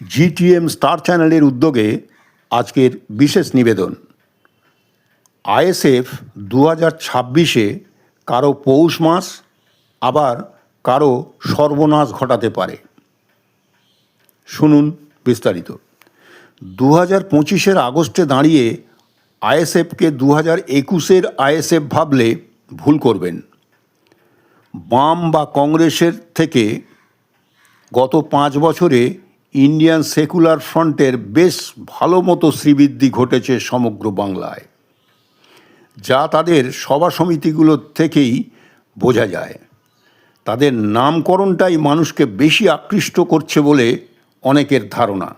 GTM star চ্যানেলের উদ্যোগে আজকের বিশেষ নিবেদন। আইএসএফ দু হাজার ছাব্বিশে কারও পৌষ মাস, আবার কারও সর্বনাশ ঘটাতে পারে। শুনুন বিস্তারিত। দু হাজার পঁচিশের আগস্টে দাঁড়িয়ে আইএসএফকে দু হাজার একুশের আইএসএফ ভাবলে ভুল করবেন। বাম বা কংগ্রেসের থেকে গত পাঁচ বছরে ইন্ডিয়ান সেকুলার ফ্রন্টের বেশ ভালো মতো শ্রীবৃদ্ধি ঘটেছে সমগ্র বাংলায়, যা তাদের সভা সমিতিগুলো থেকেই বোঝা যায়। তাদের নামকরণটাই মানুষকে বেশি আকৃষ্ট করছে বলে অনেকের ধারণা।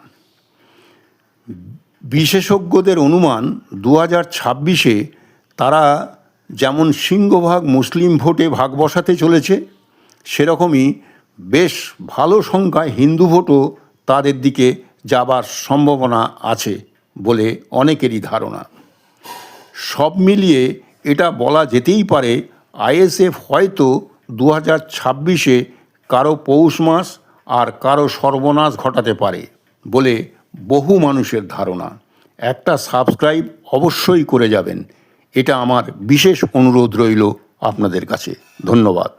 বিশেষজ্ঞদের অনুমান দু হাজার ছাব্বিশে তারা যেমন সিংহভাগ মুসলিম ভোটে ভাগ বসাতে চলেছে, সেরকমই বেশ ভালো সংখ্যায় হিন্দু ভোটও তাদের দিকে যাবার সম্ভাবনা আছে বলে অনেকেরই ধারণা। সব মিলিয়ে এটা বলা যেতেই পারে আইএসএফ হয়তো দু হাজার ছাব্বিশে কারও পৌষ মাস আর কারও সর্বনাশ ঘটাতে পারে বলে বহু মানুষের ধারণা। একটা সাবস্ক্রাইব অবশ্যই করে যাবেন। এটা আমার বিশেষ অনুরোধ রইল আপনাদের কাছে। ধন্যবাদ।